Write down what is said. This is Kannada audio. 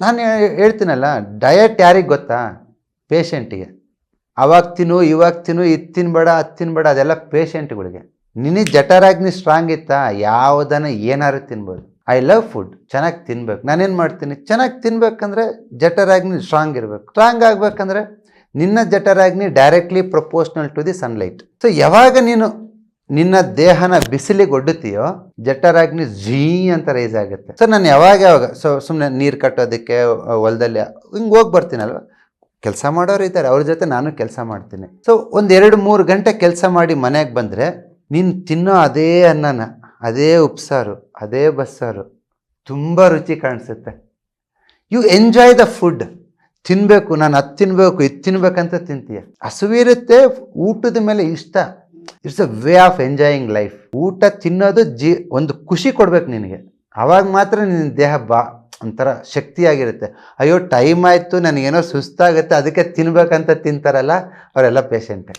ನಾನು ಹೇಳ್ತೀನಲ್ಲ ಡಯಟ್ ಯಾರಿಗೆ ಗೊತ್ತಾ? ಪೇಷಂಟಿಗೆ ಅವಾಗ ತಿನ್ನು, ಇವಾಗ ತಿನ್ನು, ಇದು ತಿನ್ಬೇಡ, ಅದು ತಿನ್ಬೇಡ, ಅದೆಲ್ಲ ಪೇಷಂಟ್ಗಳಿಗೆ ನಿನಗೆ ಜಠರಾಗ್ನಿ ಸ್ಟ್ರಾಂಗ್ ಇತ್ತಾ? ಯಾವುದನ್ನ ಏನಾದ್ರು ತಿನ್ಬೋದು. ಐ ಲವ್ ಫುಡ್ ಚೆನ್ನಾಗಿ ತಿನ್ಬೇಕು. ನಾನೇನು ಮಾಡ್ತೀನಿ? ಚೆನ್ನಾಗಿ ತಿನ್ಬೇಕಂದ್ರೆ ಜಠರಾಗ್ನಿ ಸ್ಟ್ರಾಂಗ್ ಇರಬೇಕು. ಸ್ಟ್ರಾಂಗ್ ಆಗಬೇಕಂದ್ರೆ ನಿನ್ನ ಜಠರಾಗ್ನಿ directly proportional to the sunlight so ಯಾವಾಗ ನೀನು ನಿನ್ನ ದೇಹನ ಬಿಸಿಲಿಗೊಡ್ಡುತ್ತೀಯೋ? ಜಟ್ಟರಾಗ್ನಿ ಝೀ ಅಂತ ರೈಸ್ ಆಗುತ್ತೆ. ಸೊ ನಾನು ಯಾವಾಗ ಯಾವಾಗ ಸೊ ಸುಮ್ಮನೆ ನೀರು ಕಟ್ಟೋದಕ್ಕೆ ಹೊಲದಲ್ಲಿ, ಹಿಂಗೆ ಹೋಗಿ ಬರ್ತೀನಲ್ವ? ಕೆಲಸ ಮಾಡೋರು ಇದ್ದಾರೆ, ಅವ್ರ ಜೊತೆ ನಾನು ಕೆಲಸ ಮಾಡ್ತೀನಿ. ಸೊ ಒಂದು ಎರಡು ಮೂರು ಗಂಟೆ ಕೆಲಸ ಮಾಡಿ ಮನೆಗೆ ಬಂದರೆ, ನೀನು ತಿನ್ನೋ ಅದೇ ಅನ್ನನ, ಅದೇ ಉಪ್ಸಾರು, ಅದೇ ಬಸ್ಸಾರು, ತುಂಬ ರುಚಿ ಕಾಣಿಸುತ್ತೆ. ಯು ಎಂಜಾಯ್ ದ ಫುಡ್ ತಿನ್ನಬೇಕು ನಾನು ಅದು ತಿನ್ನಬೇಕು ಇದು ತಿನ್ಬೇಕಂತ ತಿಂತೀಯ. ಹಸುವಿರುತ್ತೆ ಊಟದ ಮೇಲೆ ಇಷ್ಟ. It's a way of enjoying life ಊಟ ತಿನ್ನೋದು ಜಿ, ಒಂದು ಖುಷಿ ಕೊಡ್ಬೇಕು ನಿನಗೆ. ಆವಾಗ ಮಾತ್ರ ನಿನ್ನ ದೇಹ ಬಾ, ಒಂಥರ ಶಕ್ತಿಯಾಗಿರುತ್ತೆ. ಅಯ್ಯೋ ಟೈಮ್ ಆಯಿತು, ನನಗೇನೋ ಸುಸ್ತಾಗುತ್ತೆ, ಅದಕ್ಕೆ ತಿನ್ಬೇಕಂತ ತಿಂತಾರಲ್ಲ, ಅವರೆಲ್ಲ ಪೇಷಂಟೇ